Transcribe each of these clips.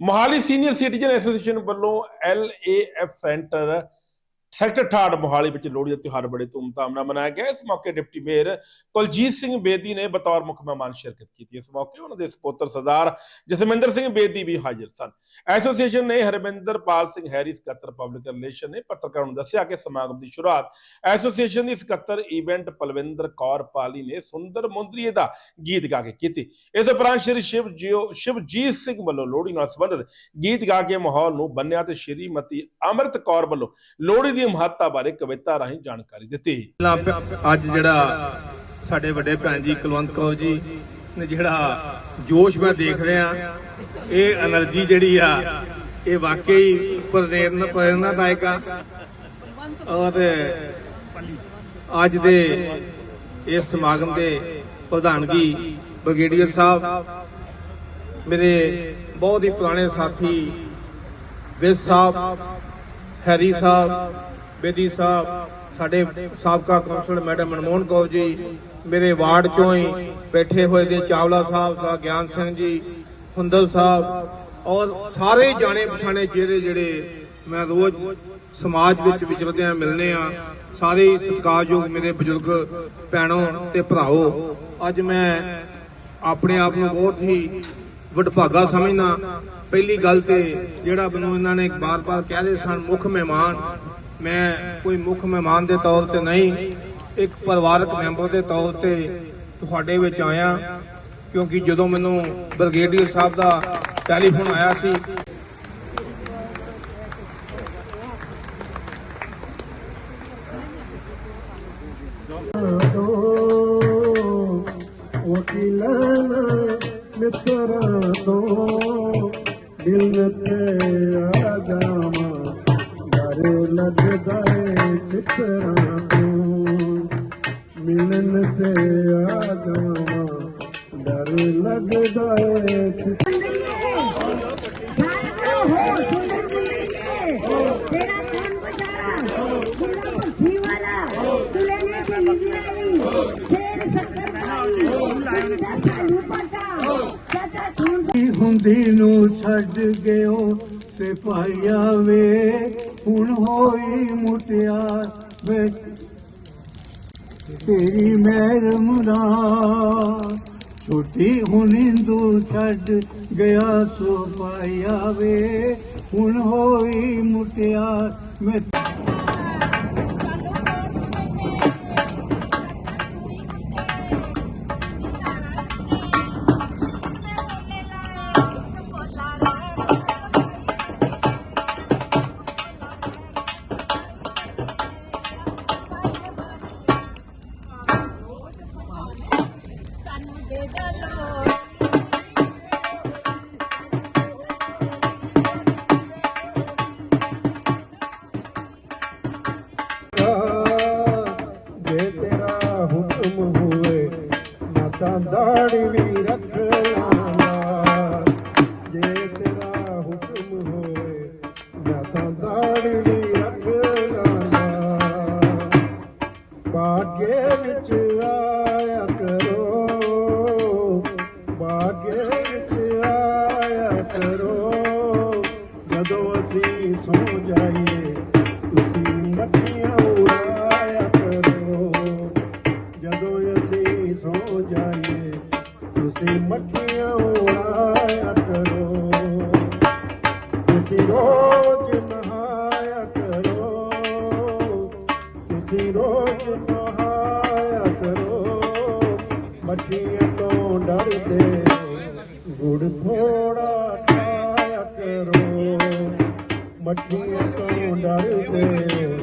Mohali senior citizen association ਵੱਲੋਂ ਐਲਏਐਫ centre sector 68 Mohali ਵਿੱਚ ਲੋਹੜੀ ਦਾ ਤਿਉਹਾਰ ਬੜੇ ਧੂਮਧਾਮ ਨਾਲ ਮਨਾਇਆ ਗਿਆ। ਇਸ ਮੌਕੇ ਡਿਪਟੀ ਮੇਅਰ ਕੁਲਜੀਤ ਸਿੰਘ ਬੇਦੀ ਨੇ ਬਤੌਰ ਮੁੱਖ ਮਹਿਮਾਨ ਸ਼ਿਰਕਤ ਕੀਤੀ। ਇਸ ਮੌਕੇ ਉਹਨਾਂ ਦੇ ਸਪੋਤਰ ਸਰਦਾਰ ਜਸਮਿੰਦਰ ਸਿੰਘ ਬੇਦੀ ਵੀ ਹਾਜ਼ਰ ਸਨ। ਐਸੋਸੀਏਸ਼ਨ ਨੇ ਹਰਮਿੰਦਰ ਸਿੰਘ ਹੈਰੀ, ਸਕੱਤਰ ਪਬਲਿਕ ਰਿਲੇਸ਼ਨ ਨੇ ਪੱਤਰਕਾਰਾਂ ਨੂੰ ਦੱਸਿਆ ਕਿ ਸਮਾਗਮ ਦੀ ਸ਼ੁਰੂਆਤ ਐਸੋਸੀਏਸ਼ਨ ਦੀ ਸਕੱਤਰ ਇਵੈਂਟ ਪਲਵਿੰਦਰ ਕੌਰ ਪਾਲੀ ਨੇ ਸੁੰਦਰ ਮੁੰਦਰੀਏ ਦਾ ਗੀਤ ਗਾ ਕੇ ਕੀਤੀ। ਇਸ ਉਪਰੰਤ ਸ਼੍ਰੀ ਸ਼ਿਵ ਜੀਓ ਸ਼ਿਵਜੀਤ ਸਿੰਘ ਵੱਲੋਂ ਲੋਹੜੀ ਨਾਲ ਸੰਬੰਧਿਤ ਗੀਤ ਗਾ ਕੇ ਮਾਹੌਲ ਨੂੰ ਬੰਨਿਆ ਤੇ ਸ਼੍ਰੀਮਤੀ ਅਮਰਤ ਕੌਰ ਵੱਲੋਂ ਲੋਹੜੀ ਦੀਆਂ ਮਹੱਤਤਾ ਬਾਰੇ ਕਵਿਤਾ ਰਾਹੀਂ ਜਾਣਕਾਰੀ ਦਿੱਤੀ। ਅੱਜ ਜਿਹੜਾ ਸਾਡੇ ਵੱਡੇ ਭੈਣ ਜੀ ਕੁਲਵੰਤ ਕੌਰ ਜੀ ਨੇ ਜਿਹੜਾ ਜੋਸ਼ ਮੈਂ ਦੇਖ ਰਿਹਾ, ਇਹ એનર્ਜੀ ਜਿਹੜੀ ਆ, ਇਹ ਵਾਕਈ ਪ੍ਰੇਰਨਾ ਪ੍ਰੇਰਨਾਦਾਇਕ ਆ। ਔਰ ਅੱਜ ਦੇ ਇਸ ਸਮਾਗਮ ਦੇ ਪ੍ਰਧਾਨਗੀ ਬ੍ਰਿਗੇਡੀਅਰ ਸਾਹਿਬ, ਮੇਰੇ ਬਹੁਤ ਹੀ ਪੁਰਾਣੇ ਸਾਥੀ ਵਿਸ ਸਾਹਿਬ ਹੈਰੀ ਸਾਹਿਬ, ਬੇਦੀ ਸਾਹਿਬ, ਸਾਡੇ ਸਾਬਕਾ ਕੌਂਸਲਰ ਮੈਡਮ ਮਨਮੋਹਨ ਕੌਰ ਜੀ, ਮੇਰੇ ਵਾਰਡ ਚੋਂ ਹੀ ਬੈਠੇ ਹੋਏ ਨੇ ਚਾਵਲਾ ਸਾਹਿਬ ਸਾਹਿਬ ਗਿਆਨ ਸਿੰਘ ਜੀ, ਹੁੰਦਲ ਸਾਹਿਬ, ਔਰ ਸਾਰੇ ਜਾਣੇ ਪਛਾਣੇ ਜਿਹੜੇ ਜਿਹੜੇ ਮੈਂ ਰੋਜ਼ ਸਮਾਜ ਵਿੱਚ ਵਿਚਰਦਿਆਂ ਮਿਲਨੇ ਆ ਸਾਰੇ ਸਤਿਕਾਰਯੋਗ ਮੇਰੇ ਬਜ਼ੁਰਗ ਭੈਣੋ ਤੇ ਭਰਾਓ ਅੱਜ ਮੈਂ ਆਪਣੇ ਆਪ ਨੂੰ ਬਹੁਤ ਹੀ ਵਡਭਾਗਾ ਸਮਝਣਾ ਪਹਿਲੀ ਗੱਲ ਤੇ ਜਿਹੜਾ ਮੈਨੂੰ ਇਹਨਾਂ ਨੇ ਬਾਰ-ਬਾਰ ਕਹਿ ਰਹੇ ਸਨ, ਮੁੱਖ ਮਹਿਮਾਨ, ਮੈਂ ਕੋਈ ਮੁੱਖ ਮਹਿਮਾਨ ਦੇ ਤੌਰ ਤੇ ਨਹੀਂ, ਇੱਕ ਪਰਿਵਾਰਕ ਮੈਂਬਰ ਦੇ ਤੌਰ ਤੇ ਤੁਹਾਡੇ ਵਿੱਚ ਆਇਆ, ਕਿਉਂਕਿ ਜਦੋਂ ਮੈਨੂੰ ਬ੍ਰਿਗੇਡੀਅਰ ਸਾਹਿਬ ਦਾ ਟੈਲੀਫੋਨ ਆਇਆ ਸੀ ٿورو بل تي آگا ڊ ਹੁੰਦੀ ਨੂੰ ਛੱਡ ਗਿਓ ਤੇ ਪਾਇਆ ਵੇ। ਹੁਣ ਹੋਈ ਮੁਟਿਆਰ ਵੇ। ਤੇਰੀ ਮਿਹਰ ਮੁਰਾ ਛੋਟੀ ਹੁਣ ਹਿੰਦੂ ਛੱਡ ਗਿਆ ਸੋ ਪਾਇਆ ਵੇ। ਹੁਣ ਹੋਈ ਮੁਟਿਆਰ ਮੈਂ Thank you. हुकुम त ਤੁਸੀਂ ਮੱਠੀਆਂ ਉਡਾਇਆ ਕਰੋ। ਤੁਸੀਂ ਰੋਜ਼ ਨਹਾਇਆ ਕਰੋ। ਤੁਸੀਂ ਰੋਜ਼ ਨਹਾਇਆ ਕਰੋ। ਮੱਛੀਆਂ ਤੋਂ ਡਰਦੇ ਗੁੜ ਥੋੜਾ ਖਾਇਆ ਕਰੋ। ਮੱਛੀਆਂ ਤੋਂ ਡਰਦੇ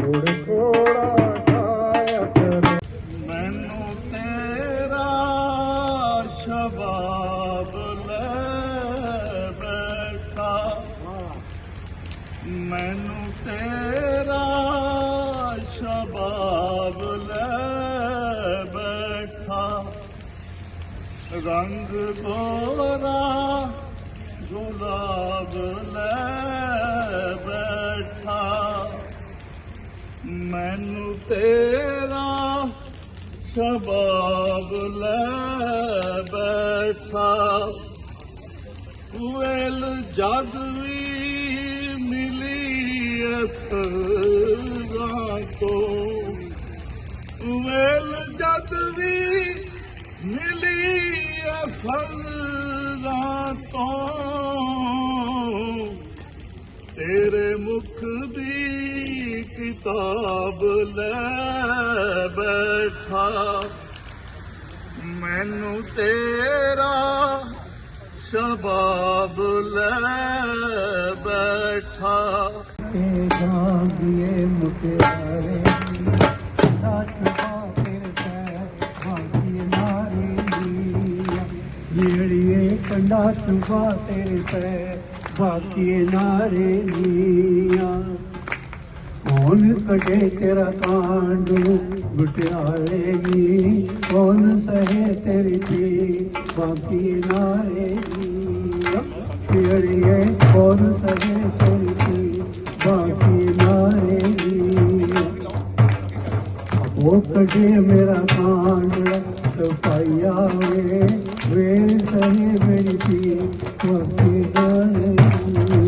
ਗੁੜ ਮੈਨੂੰ ਤੇਰਾ ਸ਼ਬਾਬ ਲੈ ਬੈਠਾ। ਰੰਗ ਗੋਰਾ ਗੁਲਾਬ ਲੈ ਬੈਠਾ। ਮੈਨੂੰ ਤੇਰਾ ਸ਼ਬਾਬ ਲੈ ਬੈਠਾ। ਵੇਲ ਜਦ ਵੀ ਅਸਰਾਂ ਤੋਂ ਵੇਲ ਜਦ ਵੀ ਮਿਲੀ ਅਸਰਾਂ ਤੋਂ ਤੇਰੇ ਮੁਖ ਦੀ ਕਿਤਾਬ ਲੈ ਬੈਠਾ। ਮੈਨੂੰ ਤੇਰਾ ਸ਼ਬਾਬ ਲੈ ਬੈਠਾ। ਤੇ ਗਾਂਧੀਏ ਮੁਟਿਆਰੇ ਨਾਚ ਬਾਪਰ ਪੈ ਬਾਕੀ ਨਾਰੀ ਜਿਹੜੀਏ ਕੰਡਾ ਤੁਬਾ ਤੇਰੇ ਪੈ ਬਾਕੀ ਨਾਰੇ ਨੀਆਂ ਕੌਣ ਕਟੇ ਤੇਰਾ ਕਾਂਡੂ ਮੁਟਿਆਰੇ ਗੁਟਿਆਰੇਗੀ ਕੌਣ ਸਹੇ ਤੇਰੀ ਪੀ ਬਾਕੀ ਨਾਰੇਗੀ ਪਿੜੀਏ ਕੌਣ ਸਹੇ वो कटे मेरा कांड तो पाया वे वे सहे मेरी पी वक्त